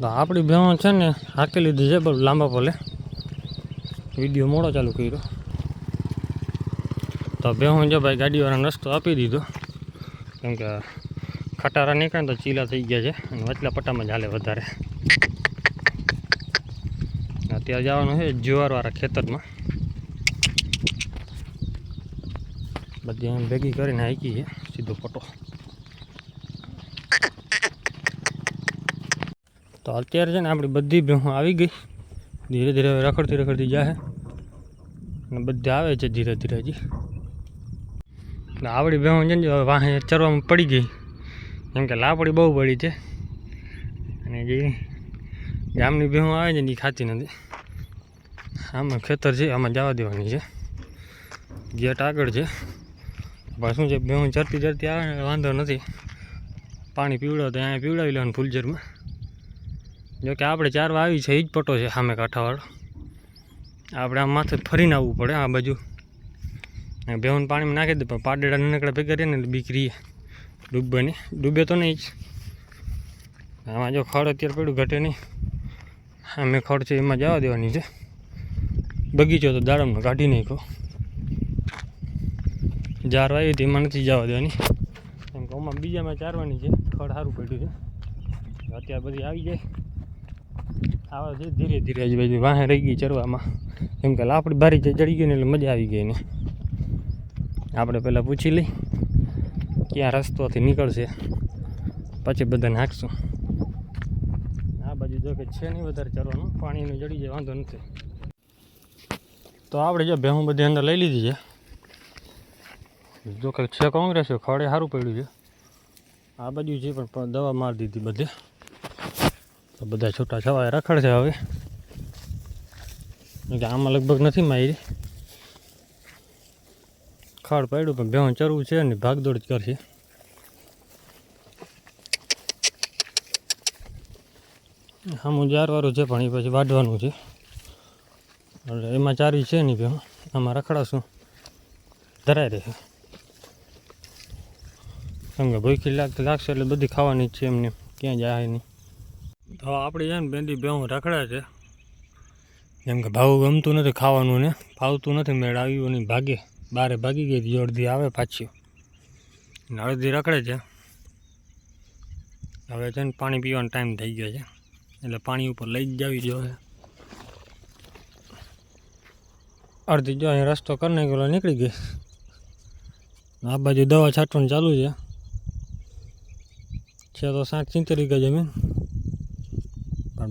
તો આપણી બહેન છે ને હાકી લીધી છે પણ લાંબા પલે. વીડિયો મોડો ચાલુ કર્યો. તો બેહું જો ભાઈ ગાડીવાળાને રસ્તો આપી દીધો. કેમ કે ખટારા નીકળે તો ચીલા થઈ ગયા છે, અને વચલા પટ્ટામાં જ હાલે વધારે. અત્યારે જવાનું છે જુવારવાળા ખેતરમાં. બધી એમ ભેગી કરીને હાકી છે, સીધો પટો તો અત્યારે છે ને આપણી બધી ભેહું આવી ગઈ. ધીરે ધીરે રખડતી રખડતી જાય અને બધી આવે છે ધીરે ધીરે હજી. આવડી ભેહું છે ને વાહે ચરવામાં પડી ગઈ. કેમ કે લાપડી બહુ પડી છે. અને જે ગામની ભેહું આવે છે ને એ ખાતી નથી. આમાં ખેતર છે, આમાં જવા દેવાની છે. ગેટ આગળ છે. પણ શું છે, ભેહું ચરતી ચરતી આવે ને વાંધો નથી. પાણી પીવડાવ તો અહીંયા પીવડાવી લેવાનું ફૂલઝરમાં. જો કે આપણે ચારવા આવી છે એ જ પટો છે સામે કાંઠાવાળો. આપણે આમ માથે ફરીને આવવું પડે, આ બાજુ. બેહુન પાણીમાં નાખી દે, પણ પાડેડા નાનકડા ભેગા રહીએ ને એટલે બીક રહીએ ડૂબે તો નહીં જ. આમાં જો ખડ અત્યારે પડ્યું, ઘટે નહીં. સામે ખડ છે, એમાં જવા દેવાની છે. બગીચો તો દાડમનો કાઢી નાખ્યો. જાર વાવી હતી, એમાં નથી જવા દેવાની. કેમ કે આમાં બીજામાં ચારવાની છે, ખડ સારું પડ્યું છે. અત્યારે બધી આવી જાય. આવા છે ધીરે ધીરે જ બધી વાહે રહી ગઈ ચરવામાં. કેમ કે લાપડી જે ચડી ગઈ ને એટલે મજા આવી ગઈ ને. આપણે પહેલાં પૂછી લઈ, ક્યાં રસ્તોથી નીકળશે. પછી બધાને હાંકશું. આ બાજુ જો કે છે નહીં વધારે ચરવાનું. પાણીનું જડી જાય, વાંધો નથી. તો આપણે જો ભેહું બધી અંદર લઈ લીધી છે. જો કે છે કોંગ્રેસ ખડે સારું પડ્યું છે. આ બાજુ છે પણ દવા મારી દીધી બધે. તો બધા છૂટા છવાય રખડ છે હવે કે આમાં લગભગ નથી મારી. ખાડ પડ્યું, પણ બેહું ચરવું છે ને ભાગદોડ જ કરશે. આમું જારવાળું છે, પણ એ પછી વાઢવાનું છે. એટલે એમાં ચારવી છે નહીં ભેહું. આમાં રખડાશું. ધરાઈ રહેશે. કેમ કે ભૂખી લાગશે એટલે બધી ખાવાની જ છે એમને. ક્યાં જાય નહીં. તો આપણે છે ને બેંદી બેહું રખડે છે. જેમ કે ભાવ ગમતું નથી ખાવાનું ને, ફાવતું નથી મેળ, આવ્યું નહીં ભાગે. બારે ભાગી ગઈ અડધી આવે પાછી. ને અડધી રખડે છે. હવે છે ને પાણી પીવાનો ટાઈમ થઈ ગયો છે. એટલે પાણી ઉપર લઈ જ જવી જોઈએ અડધી જો અહીં રસ્તો કરી નાખ્યો નીકળી ગઈ. આ બાજુ દવા છાંટવાનું ચાલુ છે. છે તો સાત સિત્તેર વીઘા જમીન.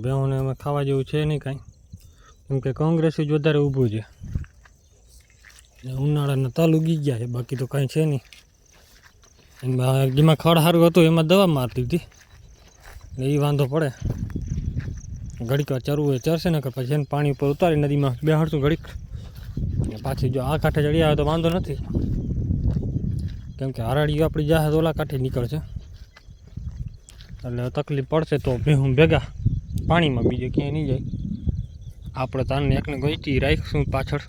પણ એમાં ખાવા જેવું છે નહીં કાંઈ. કેમ કે કોંગ્રેસ જ વધારે ઊભું છે. ઉનાળાના તલ ઉગી ગયા છે, બાકી તો કાંઈ છે નહીં. એમાં જેમાં ખડ સારું હતું એમાં દવા મારતી હતી. એ વાંધો પડે. ઘડીક વાર ચરવું હોય ચરશે ને કે પછી એને પાણી ઉપર ઉતારી નદીમાં બેહાડશું ઘડીક. પાછી જો આ કાંઠે ચડી આવે તો વાંધો નથી. કેમ કે આપણી જાહે ઓલા કાંઠે નીકળશે એટલે તકલીફ પડશે તો હું ભેગા. પાણીમાં બીજે ક્યાંય નહીં જાય. આપણે તારને એકને ગોઈતી રાખીશું પાછળ.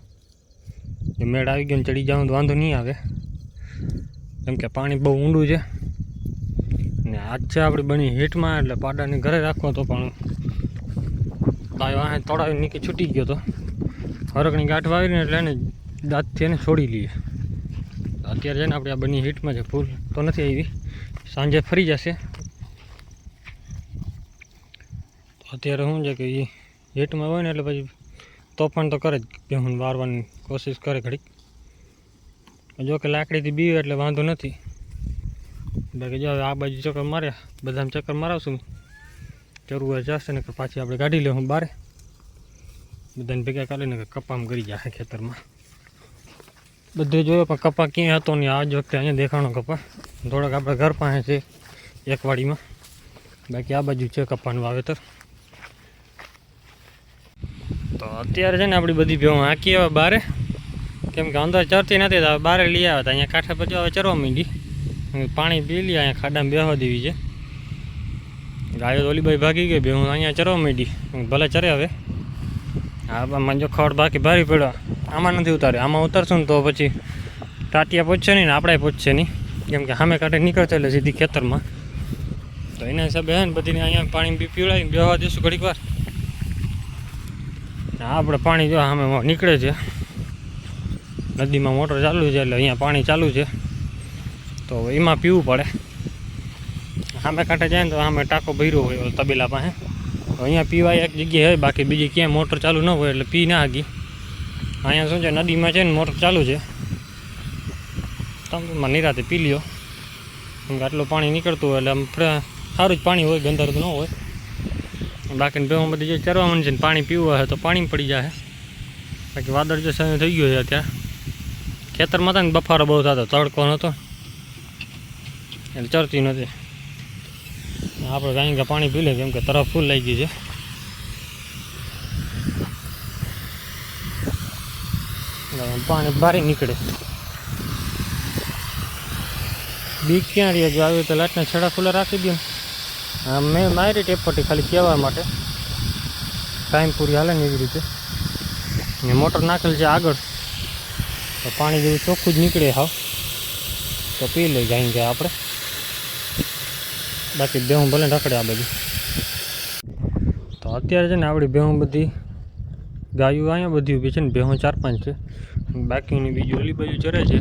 જો મેળ આવી ગયો ને ચડી જવાનું તો વાંધો નહીં આવે. કેમ કે પાણી બહુ ઊંડું છે. ને આજ છે આપણે બની હીટમાં, એટલે પાડાને ઘરે રાખવો તો પણ ભાઈ વાહે તળાવી નીકળી છૂટી ગયો તો. હરકની ગાંઠ વાવીને એટલે એને દાંતથી એને છોડી લઈએ. અત્યારે છે ને આપણે આ બની હીટમાં છે ફૂલ તો નથી આવી. સાંજે ફરી જશે તો અત્યારે શું છે કે એ હીટમાં હોય ને એટલે પછી તોફાન તો કરે જ બેહુન વારવાની કોશિશ કરે ઘડીક. જો કે લાકડીથી બીવે એટલે વાંધો નથી. બાકી જો આ બાજુ ચક્કર માર્યા બધામાં ચક્કર મારાવશું જરૂર જશે ને પાછી આપણે કાઢી લેવું બારે. બધાને ભેગા કાઢીને કપામ કરી જાય ખેતરમાં. બધે જોયો પણ કપા ક્યાંય હતો નહીં. આજ વખતે અહીંયા દેખાણો કપા. થોડાક આપણે ઘર પાસે છે એક વાડીમાં બાકી આ બાજુ છે કપાનું વાવેતર. તો અત્યારે છે ને આપણી બધી ભેવું હાંકી આવે બારે. કેમ કે અંદર ચરતી નથી બારે લઈ આવે. તો અહીંયા કાંઠા પછી હવે ચરવા માંડી. પાણી પી લઈએ, અહીંયા ખાડામાં બેહવા દેવી છે. ગાયો ઓલીભાઈ ભાગી ગઈ ભેવું અહીંયા ચરવા માંડી. ભલે ચરે હવે. આમાં જો ખડ બાકી ભારી પડ્યો. આમાં નથી ઉતાર્યો. આમાં ઉતારશું ને તો પછી ટાટિયા પહોંચશે નહીં ને આપણે પહોંચશે નહીં. કેમ કે સામે કાંઠે નીકળશે એટલે સીધી ખેતરમાં. તો એના હિસાબે હે ને બધીને અહીંયા પાણી બી પીવડાવીને બેહવા દઈશું ઘડીક વાર. આપણે પાણી જો સામે નીકળે છે. નદીમાં મોટર ચાલુ છે એટલે અહીંયા પાણી ચાલુ છે. તો એમાં પીવું પડે. સામે કાંઠે જાય ને તો સામે ટાંકો ભર્યો હોય તબેલા પાસે. તો અહીંયા પીવાય એક જગ્યાએ હોય, બાકી બીજી ક્યાંય મોટર ચાલુ ન હોય એટલે પી ના આગી અહીંયા શું છે, નદીમાં છે ને મોટર ચાલુ છે. તમે નિરાતે પી લ્યો. કેમ કે આટલું પાણી નીકળતું હોય એટલે આમ સારું જ પાણી હોય ગંધારું ન હોય. બાકી બેમાં બધી જે ચરવા માંડે છે ને પાણી પીવું હોય તો પાણી પડી જાય બાકી વાદળ જો સમય થઈ ગયું છે અત્યારે. ખેતરમાં હતા ને બફારો બહુ થતો, તડકો નહોતો. એટલે ચરતી નથી આપણે કાંઈ કે પાણી પી લે, કેમ કે તરફ ફૂલ લઈ ગઈ છે. પાણી ભારે નીકળે. બીક ક્યાં રહી? જો આવ્યું તો લાટના છેડા ખુલ્લા રાખી દો મેં મારી ટેપ ખાલી કહેવા માટે. ટાઈમ પૂરી હાલે ને એવી રીતે. ને મોટર નાખેલ છે આગળ. તો પાણી જેવું ચોખ્ખું જ નીકળે હાવ. તો પી લઈ જાય ગયા આપણે. બાકી બેહું ભલે રખડે આ બધી તો અત્યારે છે ને આપણી બેહું બધી ગાયું અહીંયા બધી ઊભી છે ને, બેહું ચાર પાંચ છે. બાકીની બીજી ઓલી બાજુ ચરે છે.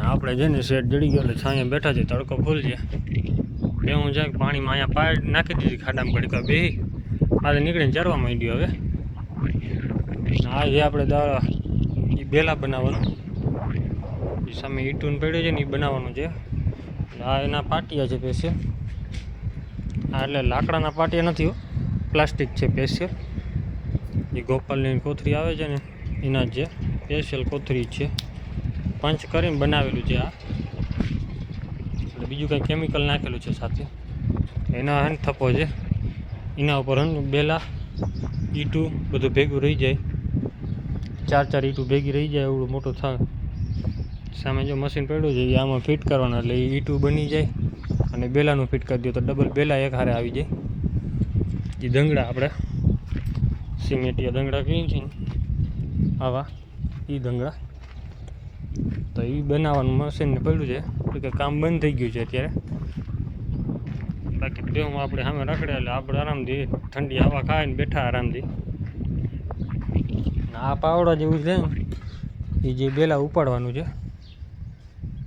આપણે છે ને શેડ જડી ગયો એટલે છાંયા બેઠા છે, તડકો ફૂલ છે. બેહું જાય, પાણીમાં અહીંયા પાડ, નાખી દીધી ખાડામાં ઘડીક બે આજે નીકળીને ચરવા માંડ્યું હવે. આ જે આપણે દાળ એ બેલા બનાવવાનું. એ સામે ઈટુન પડ્યો છે ને એ બનાવવાનું છે. આ એના પાટિયા છે પેસે આ એટલે લાકડાના પાટિયા નથી હો. પ્લાસ્ટિક છે સ્પેશિયલ એ ગોપાલની કોથળી આવે છે ને એના જ છે. સ્પેશિયલ કોથળી છે. પંચ કરીને બનાવેલું છે આ. એટલે બીજું કંઈ કેમિકલ નાખેલું છે સાથે. એના હન થપ્પો છે. એના ઉપર હન બેલા, ઈટું બધું ભેગું રહી જાય. ચાર ચાર ઈટું ભેગી રહી જાય, એવડું મોટું થાય. સામે જો મશીન પડ્યું છે એ આમાં ફિટ કરવાના, એટલે એ ઈટું બની જાય. અને બેલાનું ફિટ કરી દો તો ડબલ બેલા એક હારે આવી જાય. એ દંગડા આપણે સિમેન્ટિયા દંગડા કહીએ છીએ આવા એ દંગડા. તો એ બનાવવાનું મશીનને પડ્યું છે. કે કામ બંધ થઈ ગયું છે અત્યારે. બાકી બેહું આપણે સામે રખડે એટલે આપણે આરામથી ઠંડી હવા ખાઈને બેઠા આરામથી. આ પાવડા જેવું છે એ જે બેલા ઉપાડવાનું છે.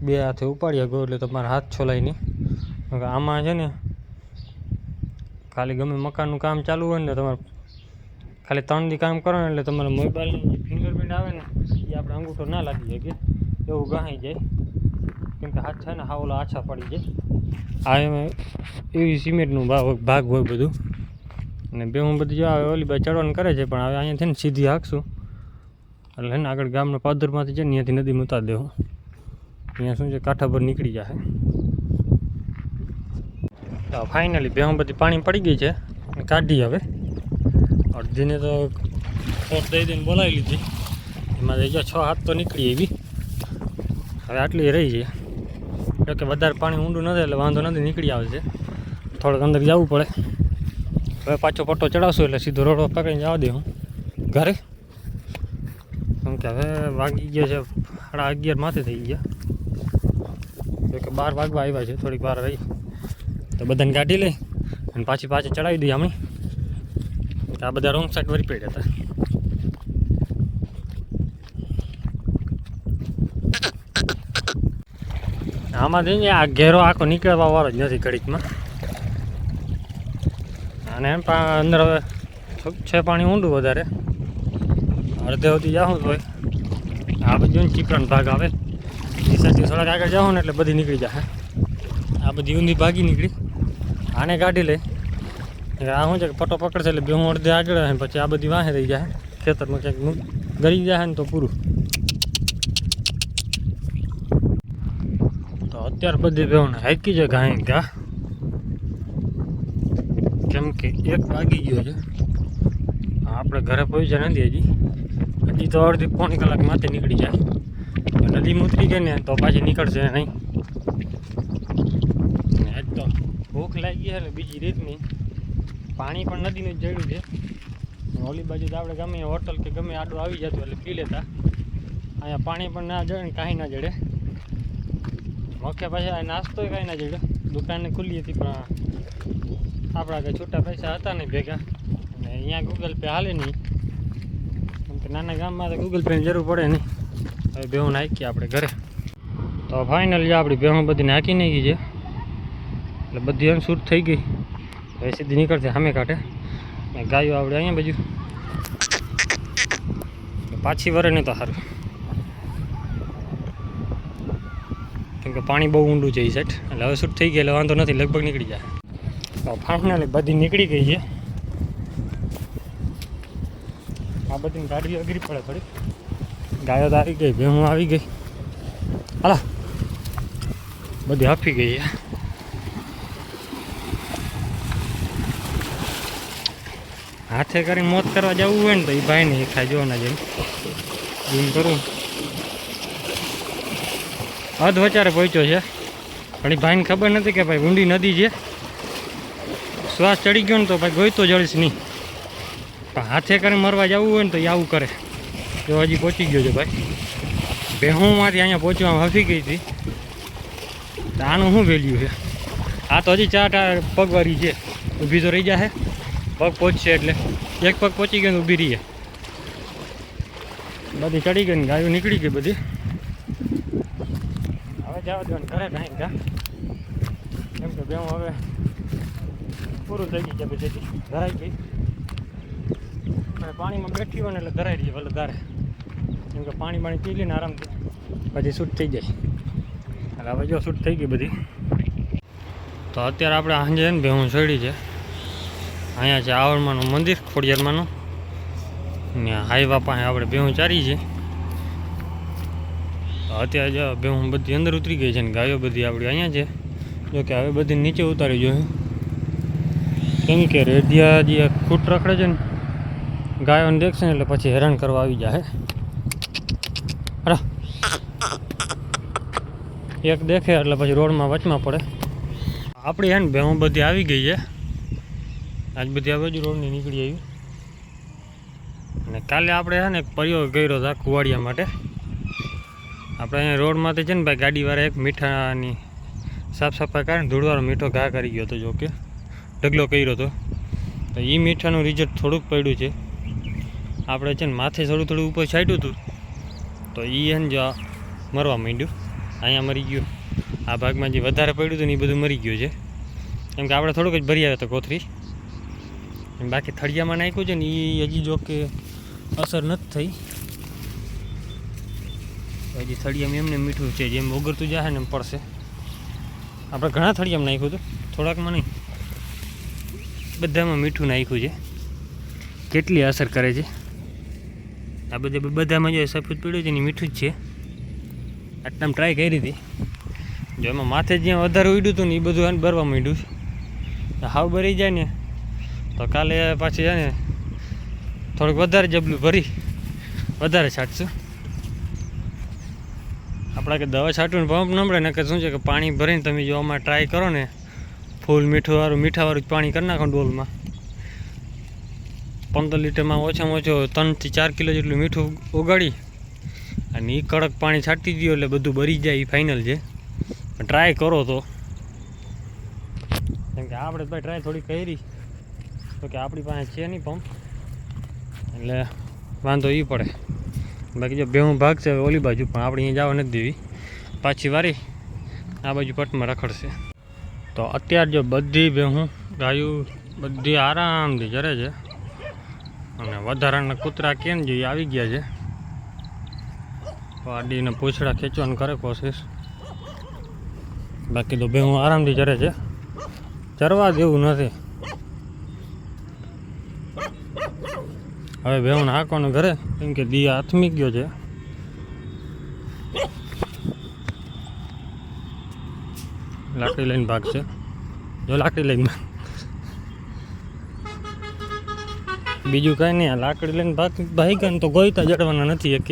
બે હાથે ઉપાડ્યા ગયો એટલે તમારા હાથ છોલાય નહીં આમાં છે ને, ખાલી ગમે મકાનનું કામ ચાલુ હોય ને તમારે ખાલી ત્રણ દી કામ કરો ને એટલે તમારા મોબાઈલની જે ફિંગરપ્રિન્ટ આવે ને, એ આપણે અંગૂઠો ના લાગી શકે એવું ગાહી જાય. કેમ કે હાથ ને હા ઓલા આછા પડી જાય. આ એવી સિમેન્ટનું ભાગ ભાગ હોય બધું. અને બે હું બધી જો આવે ઓલી બાજુ ચડવાનું કરે છે, પણ હવે અહીંયા છે ને સીધી હાંકશું. એટલે ને આગળ ગામના પાદરમાંથી છે ને ત્યાંથી નદી મૂતા દેવું અહીંયા શું છે કાંઠા પર નીકળી જશે તો ફાઇનલી બે બધી પાણી પડી ગઈ છે કાઢી હવે. અડધીને તો ફોટ દઈ દઈને બોલાવી લીધી. એમાં જો છ હાથ તો નીકળી એવી. હવે આટલી રહી છે. જોકે વધારે પાણી ઊંડું નથી એટલે વાંધો નથી, નીકળી આવે છે. થોડુંક અંદર જવું પડે. હવે પાછો પટ્ટો ચડાવશું એટલે સીધો રોડો પકડીને જવા દે હું. ઘરે? કેમ કે હવે વાગી ગયા છે, સાડા અગિયાર માથે થઈ ગયા. જોકે બાર વાગવા આવ્યા છે, થોડીક વાર રહી. તો બધાને કાઢી લઈ અને પાછી પાછી ચડાવી દઈએ અમે. આ બધા રોંગ સાઈડ વરી પડ્યા હતા. આમાં જઈને આ ઘેરો આખો નીકળવા વાળો જ નથી ઘડીકમાં. અને એમ પણ અંદર હવે છે પાણી ઊંડું વધારે. અડધે સુધી જાઉં તો આ બધું ચીકણ ભાગ આવે. એ થોડાક આગળ જાઉં ને એટલે બધી નીકળી જાય આ બધી ઊંધી ભાગી નીકળી. આને કાઢી લે. આ શું છે કે પટો પકડશે એટલે બે હું અડધે આગળ પછી આ બધી વાહે રહી જાય ખેતરમાં ક્યાંક ગરી જાય ને તો પૂરું. તો અત્યાર બધી બેહોને હાકી છે ઘાઈ ગા. કેમ કે એક વાગી ગયો છે. આપણે ઘરે પહોંચ્યા નથી હજી. હજી તો અડધી પોણી કલાક માથે નીકળી જાય. નદી ઉતરી ગઈ ને તો પાછી નીકળશે નહીં. તો ભૂખ લાગી છે ને બીજી રીતની. પાણી પણ નદીનું જ જડ્યું છે. ઓલી બાજુ તો આપણે ગમે હોટલ કે ગમે આડું આવી જતું એટલે પી લેતા. અહીંયા પાણી પણ ના જડે કાંઈ ના જડે મખ્યા પાછા નાસ્તો કાંઈ ના જડ્યો દુકાને ખુલ્લી હતી, પણ આપણા કંઈ છૂટા પૈસા હતા નહીં ભેગા. અને અહીંયા ગૂગલ પે હાલે નહીં. કેમ નાના ગામમાં તો ગૂગલ પેની જરૂર પડે નહીં. હવે બેહું નાખીએ આપણે ઘરે. તો ફાઇનલી આપણી બેહું બધી નાખી નાખી છે. એટલે બધી એમ સૂટ થઈ ગઈ. હવે સીધી નીકળશે સામે કાંઠે. ગાયો આપણે અહીંયા બાજુ. પાછી વરે નહીં તો સારું કેમ કે પાણી બહુ ઊંડું છે એ સાઈડ એટલે હવે શૂટ થઈ ગઈ એટલે વાંધો નથી, લગભગ નીકળી જાય. તો ફાઇનલી બધી નીકળી ગઈ છે. આ બધી ગાડી અઘરી પડે થોડી ગાયો તો આવી ગઈ ભેહું આવી ગઈ. હાલા. બધી હાફી ગઈ છે. હાથે કરીને મોત કરવા જવું હોય ને તો એ ભાઈને એ ખાઈ જોવાના જેમ જેમ કરું. અધ વચારે પહોંચ્યો છે. પણ ભાઈને ખબર નથી કે ભાઈ ઊંડી નદી છે. શ્વાસ ચડી ગયો ને તો ભાઈ ગોઈતો જળીશ નહીં. પણ હાથે કરીને મરવા જવું હોય ને તો એ આવું કરે. તો હજી પહોંચી ગયો છે ભાઈ. ભેહુંમાંથી અહીંયા પહોંચવામાં હફી ગઈ હતી. આનું શું વેલ્યુ છે? આ તો હજી ચાર ટા પગવારી છે. ઊભી તો રહી જશે પગ પહોંચશે એટલે. એક પગ પહોંચી ગયો ને ઊભી રહીએ બધી ચડી ગઈ ને ગાયો નીકળી ગઈ બધી. જવા દો ઘરે કાંઈ જા. કેમ કે બેવું હવે પૂરું થઈ ગયું છે બધી. ધરાઈ ગઈ. હવે પાણીમાં બેઠી હોય ને એટલે ધરાઈ રહી ભલે ધારે કેમ કે પાણી પાણી પી લઈને આરામથી પછી શૂટ થઈ જાય. એટલે હવે જો શૂટ થઈ ગઈ બધી. તો અત્યારે આપણે સાંજે ને ભેહું છોડી છે. અહીંયા છે આવડમાનું મંદિર, ખોડિયારમાંનું. ને હાઈવા પાસે આપણે ભેહું ચારી છે તો અત્યારે જો ભેહું બધી અંદર ઉતરી ગઈ છે ને ગાયો બધી આપણી અહીંયા છે. જો કે હવે બધી નીચે ઉતારી જોઈએ કેમ કે રેડિયા જે ખૂટ રખડે છે ને, ગાયોને દેખશે ને એટલે પછી હેરાન કરવા આવી જાય એક દેખે એટલે પછી રોડમાં વચમાં પડે. આપણી હે ને ભેહું બધી આવી ગઈ છે. આજ બધી આ બાજુ રોડની નીકળી આવી. અને કાલે આપણે હે ને એક પ્રયોગ કર્યો હતા કુવાડિયા માટે. આપણે અહીંયા રોડમાંથી છે ને ભાઈ ગાડીવાળા એક મીઠાની સાફ સફાઈ કરીને ધૂળવાળો મીઠો ઘા કરી ગયો હતો જો કે ઢગલો કર્યો હતો. તો એ મીઠાનું રિઝલ્ટ થોડુંક પડ્યું છે. આપણે છે ને માથે થોડું થોડું ઉપર છાંટ્યું હતું. તો એ છે ને જો મરવા માંડ્યું. અહીંયા મરી ગયું. આ ભાગમાં જે વધારે પડ્યું હતું ને એ બધું મરી ગયું છે. કેમ કે આપણે થોડુંક જ ભરી આવ્યો હતો કોથરી. બાકી થળિયામાં નાખ્યું છે ને એ હજી જો કે અસર નથી થઈ. હજી થળિયામાં એમને મીઠું છે, જેમ ઓગરતું જશે ને એમ પડશે. આપણે ઘણા થળિયામાં નાખ્યું હતું, થોડાકમાં નહીં. બધામાં મીઠું નાખ્યું છે. કેટલી અસર કરે છે? આ બધા બધામાં જો સફેદ પીળ્યું છે ને મીઠું જ છે. આટલા ટ્રાય કરી હતી. જો એમાં માથે જ્યાં વધારે ઉડ્યું હતું ને એ બધું એને ભરવા માંડ્યું છે. હાવ ભરી જાય ને. તો કાલે પાછી છે ને થોડુંક વધારે જબલું ભરી, વધારે છાંટશું. આપણે કે દવા છાંટવું ને પંપ નંબરે ને કે શું છે કે પાણી ભરીને તમે જો આમાં ટ્રાય કરો ને, ફૂલ મીઠું વાળું મીઠાવાળું જ પાણી કરી નાખો ડોલમાં. પંદર લીટરમાં ઓછામાં ઓછો ત્રણથી ચાર કિલો જેટલું મીઠું ઓગાળી, અને એ કડક પાણી છાંટી દો એટલે બધું ભરી જાય એ ફાઇનલ છે. ટ્રાય કરો તો. કેમ કે આપણે ભાઈ ટ્રાય થોડી કરી. તો કે આપણી પાસે છે નહીં પંપ. એટલે વાંધો એ પડે. બાકી જો ભેહું ભાગ છે ઓલી બાજુ પણ આપણે અહીંયા જવા નથી દેવી. પાછી વારી આ બાજુ પટમાં રખડશે. તો અત્યારે જો બધી ભેહું ગાયું બધી આરામથી જરે છે. અને વધારાના કૂતરા કેમ જોઈએ આવી ગયા છે. વાડીને પૂછડા ખેંચવાનું કરે કોશિશ. બાકી તો ભેહું આરામથી ચરે છે. ચરવા જેવું નથી. હવે બેહું હાકવાનું ઘરે, કેમ કે દી આથમી ગયો છે. લાકડી લઈને ભાગ છે. જો લાકડી લઈને બીજું કાંઈ નહીં લાકડી લઈને ભાગ ભાઈ ને તો ગોઈતા જડવાના નથી એક.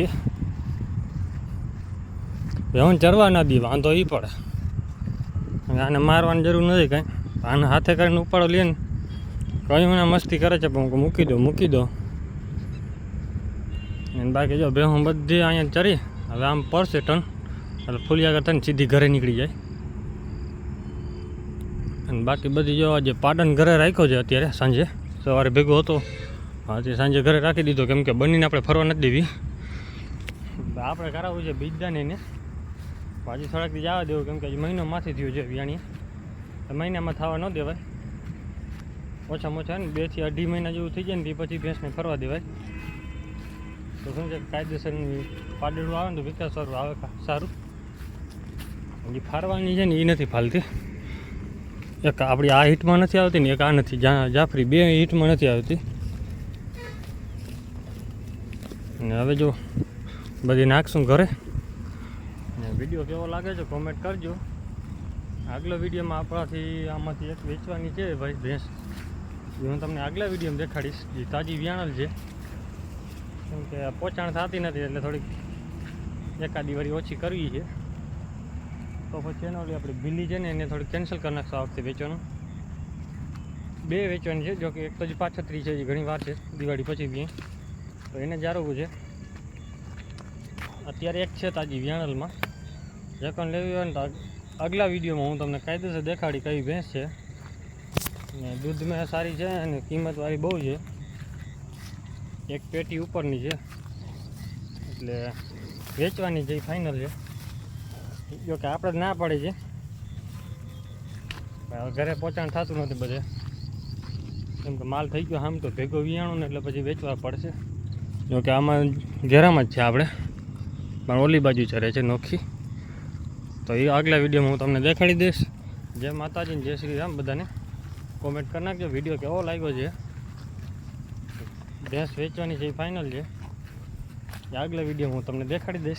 બેહું ચરવા ના દી, વાંધો એ પડે. આને મારવાની જરૂર નથી કાંઈ. આને હાથે કરીને ઉપાડો લે ને. મને મસ્તી કરે છે, પણ મૂકી દો મૂકી દો. અને બાકી જો બેહું બધી અહીંયા ચરી હવે આમ પડશે ટન. એટલે ફૂલિયા થઈને સીધી ઘરે નીકળી જાય. અને બાકી બધી જો આજે પાડન ઘરે રાખ્યો છે અત્યારે સાંજે. સવારે ભેગો હતો. આજે સાંજે ઘરે રાખી દીધો. કેમ કે બનીને આપણે ફરવા નથી દેવી આપણે કરાવવું છે બીજદાનીને હજી થોડાક દી જવા દેવું. કેમ કે હજી મહિનો માથે થયો છે વ્યાણી મહિનામાં થવા ન દેવાય. ઓછામાં ઓછા ને બેથી અઢી મહિના જેવું થઈ જાય ને તે પછી ભેંસને ફરવા દેવાય. તો શું છે, કાયદેસરની પાડેડું આવે ને તો વિકાસ સારું આવે સારું. હજી ફારવાની છે ને એ નથી ફાલતી. એક આપણી આ હીટમાં નથી આવતી ને એક આ નથી. જાફરી બે હીટમાં નથી આવતી. અને હવે જો બધી નાખશું ઘરે. ને વીડિયો કેવો લાગે છે કોમેન્ટ કરજો. આગલા વિડીયોમાં આપણાથી આમાંથી એક વેચવાની છે ભાઈ ભેંસ. એ હું તમને આગલા વિડીયોમાં દેખાડીશ. જે તાજી વ્યાણલ છે. કેમ કે પોચાણ થતી નથી એટલે થોડીક એકાદી વારી ઓછી કરવી છે. તો પછી એનો આપણી બિલ્લી છે ને એને થોડીક કેન્સલ કરી નાખશો આ વખતે વેચવાનું. બે વેચવાની છે જો કે એક તો જ પાછત્રી છે, હજી ઘણી વાર છે, દિવાળી પછી બી. તો એને જાળવવું છે. અત્યારે એક છે તાજી વ્યાણલમાં જકણ લેવી હોય ને તો આગલા વિડીયોમાં હું તમને કાયદેસર દેખાડી કઈ ભેંસ છે. ને દૂધમાં સારી છે અને કિંમતવાળી બહુ છે. એક પેટી ઉપરની છે. એટલે વેચવાની છે ફાઇનલ છે. જો કે આપણે જ ના પાડી છે. ઘરે પહોંચાણ થતું નથી બધે. કેમ કે માલ થઈ ગયો આમ તો ભેગો વિયાણું ને એટલે પછી વેચવા પડશે. જો કે આમાં ઘેરામાં જ છે આપણે. પણ ઓલી બાજુ ચરે છે નોખી. તો એ આગલા વિડીયોમાં હું તમને દેખાડી દઈશ. જય માતાજી જય શ્રી રામ બધાને. કોમેન્ટ કરી નાખજો. વીડિયો કેવો લાગ્યો છે. ભેંસ વેચવાની છે એ ફાઇનલ છે. આગલા વીડિયો હું તમને દેખાડી દઈશ.